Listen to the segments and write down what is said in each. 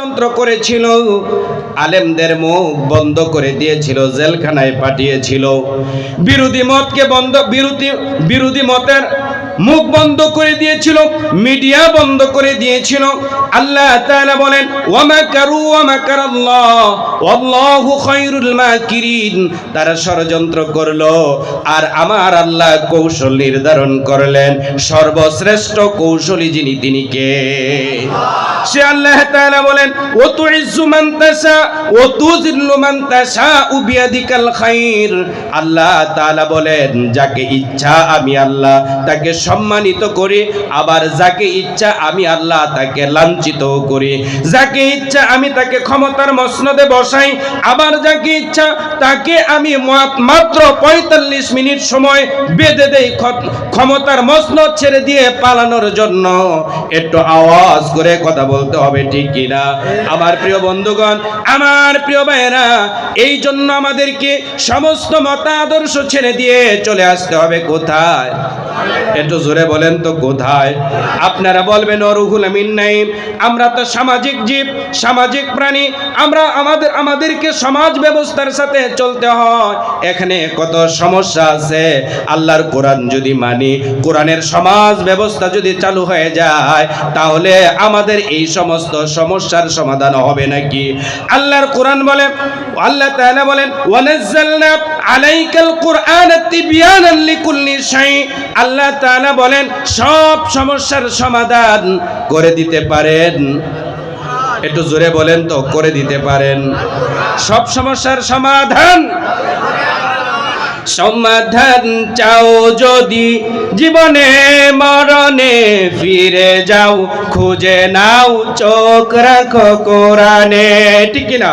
যন্ত্র করেছিল, আলেমদের মুখ বন্ধ করে দিয়েছিল, জেলখানায় পাঠিয়েছিল। বিরোধী মতকে বন্ধ, বিরোধী বিরোধী মতের মুখ বন্ধ করে দিয়েছিল, মিডিয়া বন্ধ করে দিয়েছিল। আল্লাহ বলেন তারা ষড়যন্ত্র করল, আর আমার আল্লাহ কৌশল নির্ধারণ করলেন, সর্বশ্রেষ্ঠ কৌশলী যিনি তিনি কে? সে আল্লাহ তাআলা বলেন ও তুইজ্জু মান ও আল্লাহ তাআলা বলেন, যাকে ইচ্ছা আমি আল্লাহ, তাকে সম্মানিত করি, আবার যাকে ইচ্ছা আমি আল্লাহ তাকে লাঞ্ছিত করি। যাকে ইচ্ছা আমি তাকে ক্ষমতার মসনদে বসাই, আবার যাকে ইচ্ছা তাকে আমি মাত্র পঁয়তাল্লিশ মিনিট সময় বেঁধে দেই ক্ষমতার মসনদ ছেড়ে দিয়ে পালানোর জন্য। একটু আওয়াজ করে কথা বলতে হবে, ঠিক কিনা আমার প্রিয় বন্ধুগণ, আমার প্রিয় ভাইয়েরা, এই জন্য আমাদেরকে সমস্ত মতাদর্শ ছেড়ে দিয়ে চলে আসতে হবে কোথায়? একটু জোরে বলেন তো কোথায় আপনারা বলবেন অরুহুল আমিন নাই। আমরা তো সামাজিক জীব, সামাজিক প্রাণী। আমরা আমাদের, আমাদেরকে সমাজ ব্যবস্থার সাথে চলতে হয়। এখানে কত সমস্যা আছে। আল্লাহর কোরআন যদি মানি, কোরআনের সমাজ ব্যবস্থা যদি চালু হয়ে যায়, তাহলে আমাদের এই সমস্ত সমস্যার সমাধান হবে নাকি? আল্লাহর কোরআন বলে, আল্লাহ তাআলা বলেন আলাইকাল কুরআন তিবিয়ানান লিকুল্লি শাই। আল্লাহ বলেন, সব সমস্যার সমাধান করে দিতে পারেন। একটু জোরে বলেন তো, করে দিতে পারেন। সব সমস্যার সমাধান। সমাধান চাও যদি জীবনে, মরণে ফিরে যাও, খুঁজে নাও, চোখ রাখো কোরআনে। ঠিক না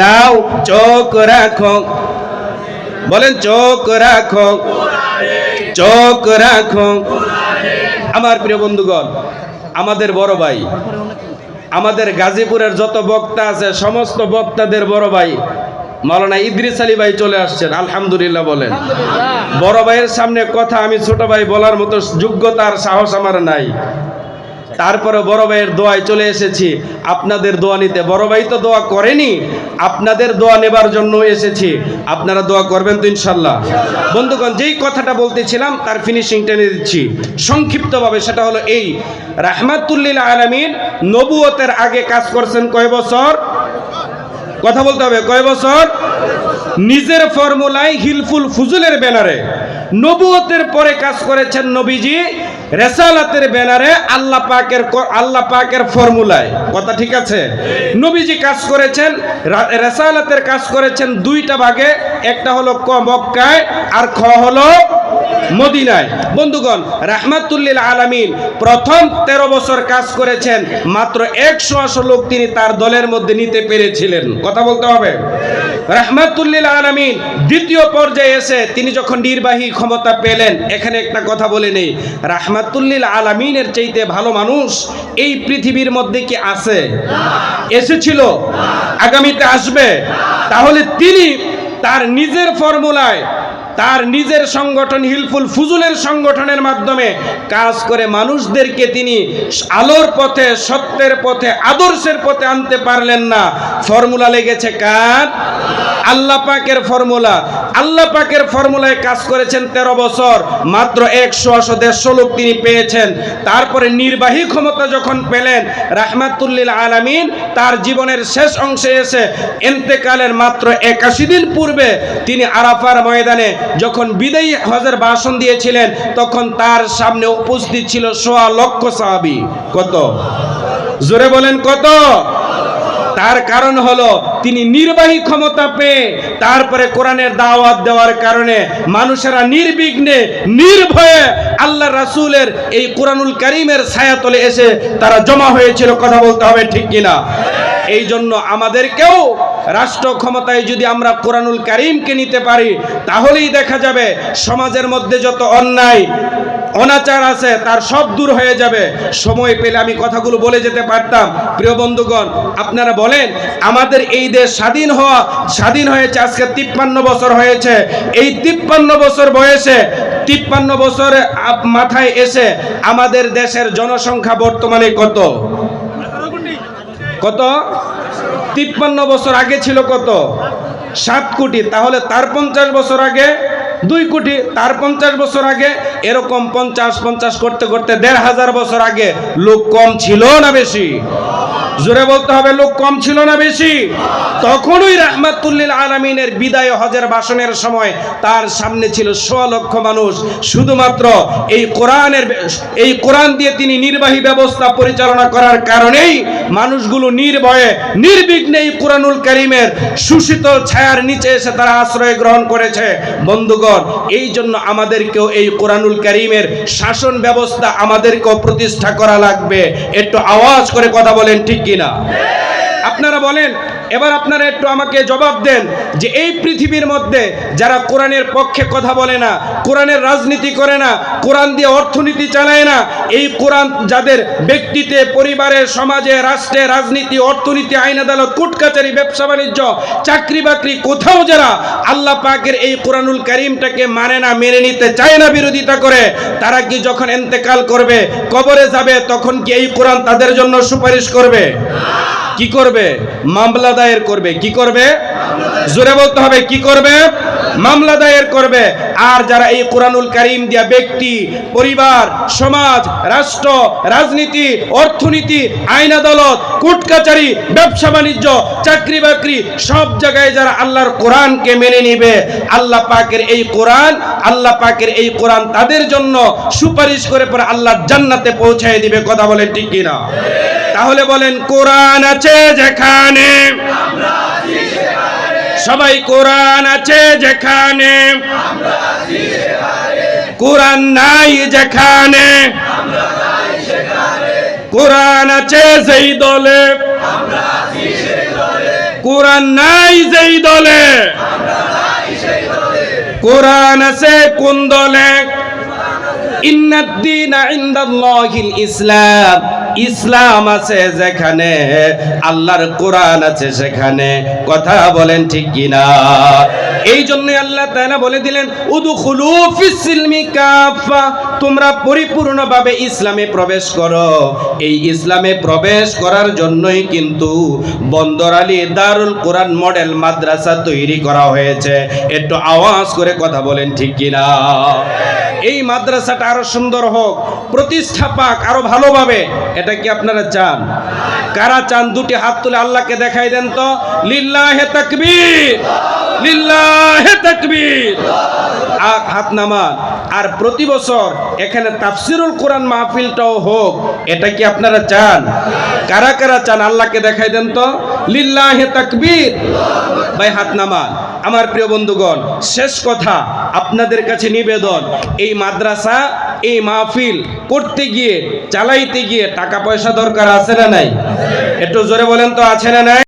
নাও চোখ রাখো। বলেন চোখ রাখো। চোখ রাখো। আমার প্রিয় বন্ধুগণ আমাদের বড় ভাই আমাদের গাজীপুরের যত বক্তা আছে সমস্ত বক্তাদের বড় ভাই মাওলানা ইদ্রিস আলী ভাই চলে আসছেন আলহামদুলিল্লাহ বলেন। বড় ভাইয়ের সামনে কথা আমি ছোট ভাই বলার মতো যোগ্যতার সাহস আমার নাই। তারপরে বড় ভাইয়ের দোয়ায় চলে এসেছি। আপনাদের দোয়া নিতে। বড় ভাই তো দোয়া করেনি। আপনাদের দোয়া নেবার জন্য এসেছি। আপনারা দোয়া করবেন তো ইনশাল্লাহ। বন্ধুগণ, যেই কথাটা বলতেছিলাম, তার ফিনিশিং টেনে দিচ্ছি। সংক্ষিপ্তভাবে সেটা হলো এই, রাহমাতুল্লিল আলামিন নবুয়তের আগে কাজ করছেন কয় বছর? কথা বলতে হবে, কয় বছর? নিজের ফর্মুলায় হিলফুল ফুজুলের ব্যানারে। নবুয়তের পরে কাজ করেছেন নবীজি রেসালাতের ব্যানারে আল্লাহ পাকের আল্লাহ পাকের ফর্মুলায়। কথা ঠিক আছে? নবীজি কাজ করেছেন রেসালাতের কাজ করেছেন দুইটা ভাগে। একটা হলো ক মক্কায়, আর খ হলো মদিনায়। বন্ধুগণ, রাহমাতুল্লিল আলামিন প্রথম তেরো বছর কাজ করেছেন, মাত্র একশো আশো লোক তিনি তার দলের মধ্যে নিতে পেরেছিলেন। কথা বলতে হবে? রাহমাতুল্লিল আলামিন। দ্বিতীয় পর্যায়ে এসে তিনি যখন নির্বাহী ক্ষমতা পেলেন, এখানে একটা কথা বলে নেই। রাহমাতুল্লিল আলামিনের চাইতে ভালো মানুষ এই পৃথিবীর মধ্যে কি আছে? এসেছিল, আগামীতে আসবে। তাহলে তিনি তার নিজের ফর্মুলায় তার নিজের সংগঠন হিলফুল ফুজুলের সংগঠনের মাধ্যমে কাজ করে মানুষদেরকে তিনি আলোর পথে, সত্যের পথে, আদর্শের পথে আনতে পারলেন না। ফর্মুলা লেগেছে কার? আল্লাহ পাকের ফর্মুলা। আল্লাহ পাকের ফর্মুলায় কাজ করেছেন তেরো বছর। মাত্র একশো আশো দেড়শো লোক তিনি পেয়েছেন। তারপরে নির্বাহী ক্ষমতা যখন পেলেন, রাহমাতুল্লিল আলামিন, তার জীবনের শেষ অংশে এসে এন্তেকালের মাত্র একাশি দিন পূর্বে তিনি আরাফার ময়দানে যখন বিদায়ী হজের ভাষণ দিয়েছিলেন, তখন তার সামনে উপস্থিত ছিল সোয়া লক্ষ সাহাবি। কত? জোরে বলেন কত? তার কারণ হলো তিনি নির্বাহী ক্ষমতা পেয়ে তারপরে কোরআনের দাওয়াত দেওয়ার কারণে মানুষেরা নির্বিঘ্নে, নির্ভয়ে আল্লাহ রাসূলের এই কোরআনুল করিমের ছায়াতলে এসে তারা জমা হয়েছিল। কথা বলতে হবে ঠিক কিনা? এই জন্য আমাদেরকেও রাষ্ট্র ক্ষমতায় যদি আমরা কোরআনুল কারিমকে নিতে পারি, তাহলেই দেখা যাবে সমাজের মধ্যে যত অন্যায়, অনাচার আছে, তার সব দূর হয়ে যাবে। সময় পেলে আমি কথাগুলো বলে যেতে পারতাম। প্রিয় বন্ধুগণ, আপনারা বলেন, আমাদের এই দেশ স্বাধীন হওয়া, স্বাধীন হয়েছে, আজকে তিপ্পান্ন বছর হয়েছে। এই তিপ্পান্ন বছর বয়সে, তিপ্পান্ন বছর মাথায় এসে আমাদের দেশের জনসংখ্যা বর্তমানে কত? কত? তিপ্পান্ন বছর আগে ছিল কত? সাত কোটি। তাহলে তার পঞ্চাশ বছর আগে, দুই কোটি। তার পঞ্চাশ বছর আগে, এরকম পঞ্চাশ পঞ্চাশ করতে করতে দেড় হাজার বছর আগে লোক কম ছিল না বেশি? জোরে বলতে হবে, লোক কম ছিল না বেশি? তখনই রাহমাতুল্লিল আলমিনের বিদায় হজের ভাষণের সময় তার সামনে ছিল সোয়া লক্ষ মানুষ। শুধুমাত্র এই কোরআনের এই কোরআন দিয়ে তিনি নির্বাহী ব্যবস্থা পরিচালনা করার কারণেই মানুষগুলো নির্ভয়ে, নির্বিঘ্নে এই কোরআনুল করিমের সুশীতল ছায়ার নিচে এসে তারা আশ্রয় গ্রহণ করেছে। বন্ধুগণ, এই জন্য আমাদেরকেও এই কোরআনুল করিমের শাসন ব্যবস্থা আমাদেরকেও প্রতিষ্ঠা করা লাগবে। একটু আওয়াজ করে কথা বলেন, ঠিক কিনা আপনারা বলেন এবার আপনারা একটু আমাকে জবাব দেন যে এই পৃথিবীর মধ্যে যারা কোরআনের পক্ষে কথা বলে না, কোরআনের রাজনীতি করে না, কোরআন দিয়ে অর্থনীতি চালায় না, এই কোরআন যাদের ব্যক্তিতে, পরিবারে, সমাজে, রাষ্ট্রে, রাজনীতি, অর্থনীতি, আইন আদালত কোর্ট কাচারি ব্যবসা বাণিজ্য, চাকরি বাকরি, কোথাও যারা আল্লাহ পাকের এই কোরআনুল করিমটাকে মানে না, মেনে নিতে চায় না বিরোধিতা করে, তারা কি যখন এন্তেকাল করবে, কবরে যাবে, তখন কি এই কোরআন তাদের জন্য সুপারিশ করবে? কি করবে? মামলা দায়ের করবে। কি করবে? জোরে বলতে হবে, কি করবে? মামলা দায়ের করবে। আর যারা এই কোরআনুল কারিম দিয়া ব্যক্তি, পরিবার, সমাজ, রাষ্ট্র, রাজনীতি, অর্থনীতি, আইন আদালত কোর্ট কাচারি ব্যবসা বাণিজ্য, চাকরি বাকরি, সব জায়গায় যারা আল্লাহর কোরআনকে মেনে নিবে, আল্লাহ পাকের এই কোরআন, আল্লাহ পাকের এই কোরআন তাদের জন্য সুপারিশ করে পরে আল্লাহর জান্নাতে পৌঁছায় দিবে। কথা বলেন ঠিক কিনা? তাহলে বলেন, কোরআন আছে যেখানে। সবাই কোরআন আছে যেখানে। কোরআন নাই যেখানে। কোরআন আছে যেই দলে। কোরআন নাই যেই দলে। কোরআন আছে কোন দলে? ইন্নাদ্দিন ইসলাম। ইসলাম আছে যেখানে, আল্লাহর কোরআন আছে সেখানে। কথা বলেন ঠিক কিনা? এই জন্যই আল্লাহ তাআলা বলে দিলেন, উদখুলু ফিসসিলমি কাফা তোমরা পরিপূর্ণভাবে ইসলামে প্রবেশ করো। এই ইসলামে প্রবেশ করার জন্যই কিন্তু বন্দর আলী দারুল কোরআন মডেল মাদ্রাসা তৈরি করা হয়েছে। একটু আওয়াজ করে কথা বলেন ঠিক কিনা? এই মাদ্রাসাটা আরও সুন্দর হোক, প্রতিষ্ঠা পাক আরও ভালোভাবে, এটা কি আপনারা চান? কারা চান দুটি হাত তুলে আল্লাহকে দেখাই দেন তো? লিল্লাহে তাকবীর লিল্লাহে তাকবীর। আর হাত নামান আর প্রতি বছর এখানে তাফসিরুল কোরআন মাহফিলটাও হোক, এটা কি আপনারা চান? কারা কারা চান আল্লাহকে দেখাই দেন তো? লিল্লাহে তাকবীর। ভাই, হাত নামান আমার প্রিয় বন্ধুগণ, শেষ কথা আপনাদের কাছে নিবেদন, এই মাদ্রাসা, এই মাহফিল করতে গিয়ে, চালাইতে গিয়ে টাকা পয়সা দরকার আছে না নাই? একটু জোরে বলেন তো, আছে না নাই?